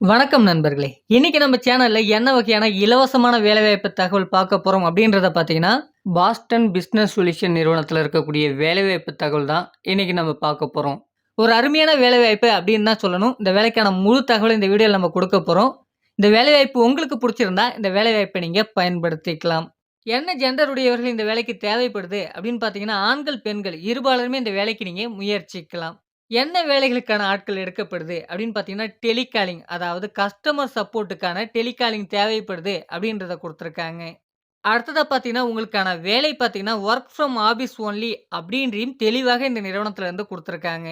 வணக்கம் நண்பர்களே! இன்னைக்கு நம்ம சேனல்ல என்ன வகையான இலவசமான வேலைவாய்ப்பு தகவல் பார்க்க போறோம் அப்படின்றத பார்த்தீங்கன்னா, பாஸ்டன் பிஸ்னஸ் சொல்யூஷன் நிறுவனத்தில் இருக்கக்கூடிய வேலைவாய்ப்பு தகவல் தான் இன்னைக்கு நம்ம பார்க்க போறோம். ஒரு அருமையான வேலைவாய்ப்பு அப்படின்னு தான் சொல்லணும். இந்த வேலைக்கான முழு தகவலும் இந்த வீடியோவில் நம்ம கொடுக்க போறோம். இந்த வேலைவாய்ப்பு உங்களுக்கு பிடிச்சிருந்தா இந்த வேலைவாய்ப்பை நீங்க பயன்படுத்திக்கலாம். என்ன ஜெண்டர் உடையவர்கள் இந்த வேலைக்கு தேவைப்படுது அப்படின்னு பார்த்தீங்கன்னா, ஆண்கள், பெண்கள் இருபாலருமே இந்த வேலைக்கு நீங்கள் முயற்சிக்கலாம். என்ன வேலைகளுக்கான ஆட்கள் எடுக்கப்படுது அப்படின்னு பார்த்தீங்கன்னா, டெலிகாலிங் அதாவது கஸ்டமர் சப்போர்ட்டுக்கான டெலிகாலிங் தேவைப்படுது அப்படின்றத கொடுத்துருக்காங்க அடுத்ததாக பார்த்தீங்கன்னா, உங்களுக்கான வேலை பார்த்தீங்கன்னா, ஒர்க் ஃப்ரம் ஆஃபீஸ் ஒன்லி அப்படின்றையும் தெளிவாக இந்த நிறுவனத்திலேருந்து கொடுத்துருக்காங்க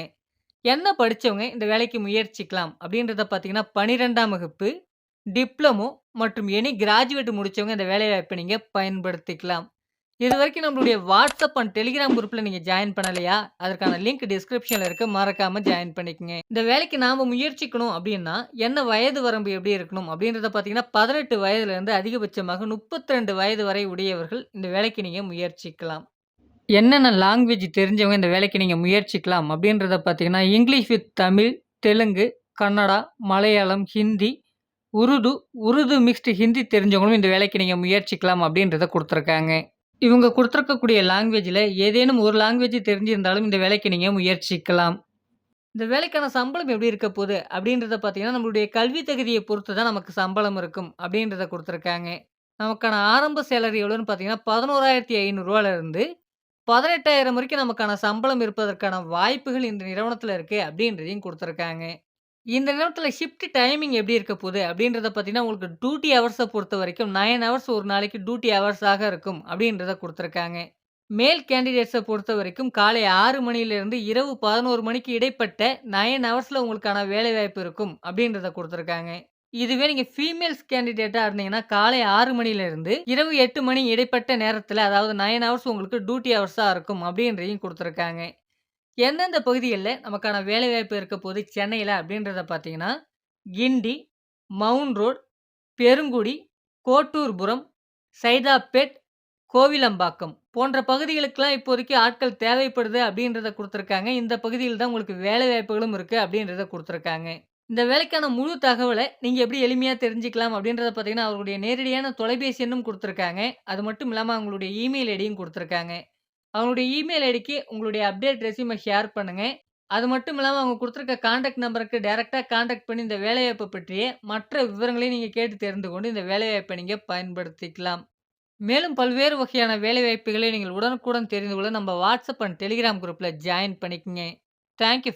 என்ன படிச்சவங்க இந்த வேலைக்கு முயற்சிக்கலாம் அப்படின்றத பார்த்தீங்கன்னா, 12ஆம் வகுப்பு, டிப்ளமோ மற்றும் எனி கிராஜுவேட் முடிச்சவங்க இந்த வேலைவாய்ப்பை நீங்கள் பயன்படுத்திக்கலாம். இது வரைக்கும் நம்மளுடைய வாட்ஸ்அப் அண்ட் டெலிகிராம் குரூப்ல நீங்க ஜாயின் பண்ணலையா? அதற்கான லிங்க் டிஸ்கிரிப்ஷன்ல இருக்கு. மறக்காம ஜாயின் பண்ணிக்கங்க. இந்த வேலைக்கு நாம முயற்சிக்கணும் அப்படின்னா, என்ன வயது வரம்பு எப்படி இருக்கணும் அப்படின்றத பார்த்தீங்கன்னா, 18 வயதிலிருந்து அதிகபட்சமாக 32 வயது வரை உடையவர்கள் இந்த வேலைக்கு நீங்க முயற்சிக்கலாம். என்னென்ன லாங்குவேஜ் தெரிஞ்சவங்க இந்த வேலைக்கு நீங்க முயற்சிக்கலாம் அப்படின்றத பார்த்தீங்கன்னா, English with Tamil, Telugu, Kannada, Malayalam, Hindi, Urdu, Urdu mixed Hindi தெரிஞ்சவங்களும் இந்த வேலைக்கு நீங்கள் முயற்சிக்கலாம் அப்படின்றத கொடுத்துருக்காங்க இவங்க கொடுத்துருக்கக்கூடிய லாங்குவேஜில் ஏதேனும் ஒரு லாங்குவேஜ் தெரிஞ்சிருந்தாலும் இந்த வேலைக்கு நீங்கள் முயற்சிக்கலாம். இந்த வேலைக்கான சம்பளம் எப்படி இருக்க போகுது? அப்படின்றத பார்த்தீங்கன்னா, நம்மளுடைய கல்வி தகுதியை பொறுத்து தான் நமக்கு சம்பளம் இருக்கும் அப்படின்றத கொடுத்துருக்காங்க. நமக்கான ஆரம்ப சேலரி எவ்வளோன்னு பார்த்தீங்கன்னா, பதினோராயிரத்தி ஐநூறுரூவாலேருந்து பதினெட்டாயிரம் வரைக்கும் நமக்கான சம்பளம் இருப்பதற்கான வாய்ப்புகள் இந்த நிறுவனத்தில் இருக்குது அப்படின்றதையும் கொடுத்துருக்காங்க. இந்த நேரத்தில் ஷிஃப்ட் டைமிங் எப்படி இருக்க போகுது? அப்படின்றத பார்த்தீங்கன்னா, உங்களுக்கு டியூட்டி ஹவர்ஸ பொறுத்தவரைக்கும் 9 ஹவர்ஸ் ஒரு நாளைக்கு டியூட்டி ஹவர்ஸாக இருக்கும் அப்படின்றத கொடுத்துருக்காங்க. மேல் கேண்டிடேட்ஸை பொறுத்த வரைக்கும் காலை ஆறு மணியிலிருந்து இரவு 11 மணிக்கு இடைப்பட்ட நைன் ஹவர்ஸில் உங்களுக்கான வேலைவாய்ப்பு இருக்கும் அப்படின்றத கொடுத்துருக்காங்க. இதுவே நீங்கள் ஃபீமேல்ஸ் கேண்டிடேட்டாக இருந்தீங்கன்னா, காலை ஆறு மணியிலிருந்து இரவு எட்டு மணி இடைப்பட்ட நேரத்தில் அதாவது நைன் ஹவர்ஸ் உங்களுக்கு டியூட்டி ஹவர்ஸாக இருக்கும் அப்படின்றதையும் கொடுத்துருக்காங்க. எந்தெந்த பகுதிகளில் நமக்கான வேலைவாய்ப்பு இருக்க போது சென்னையில் அப்படின்றத பார்த்தீங்கன்னா, கிண்டி, மவுண்ட் ரோடு பெருங்குடி, கோட்டூர்புரம், சைதாப்பேட், கோவிலம்பாக்கம் போன்ற பகுதிகளுக்கெல்லாம் இப்போதைக்கு ஆட்கள் தேவைப்படுது அப்படின்றத கொடுத்துருக்காங்க. இந்த பகுதியில் தான் உங்களுக்கு வேலைவாய்ப்புகளும் இருக்குது அப்படின்றத கொடுத்துருக்காங்க. இந்த வேலைக்கான முழு தகவலை நீங்கள் எப்படி எளிமையாக தெரிஞ்சுக்கலாம் அப்படின்றத பார்த்தீங்கன்னா, அவர்களுடைய நேரடியான தொலைபேசி எண்ணும் கொடுத்துருக்காங்க. அது மட்டும் இல்லாமல் அவங்களுடைய இமெயில் ஐடியும் கொடுத்துருக்காங்க. அவங்களுடைய இமெயில் ஐடிக்கு உங்களுடைய அப்டேட் ரெஸ்யூமை ஷேர் பண்ணுங்க. அது மட்டும் இல்லாமல் அவங்க கொடுத்துருக்க கான்டாக்ட் நம்பருக்கு டைரெக்டாக கான்டாக்ட் பண்ணி இந்த வேலைவாய்ப்பு பற்றிய மற்ற விவரங்களையும் நீங்கள் கேட்டு தெரிந்து கொண்டு இந்த வேலைவாய்ப்பை நீங்கள் பயன்படுத்திக்கலாம். மேலும் பல்வேறு வகையான வேலைவாய்ப்புகளை நீங்கள் உடனுக்குடன் தெரிந்து கொள்ள நம்ம வாட்ஸ்அப் அண்ட் டெலிகிராம் குரூப்பில் ஜாயின் பண்ணிக்கங்க. Thank you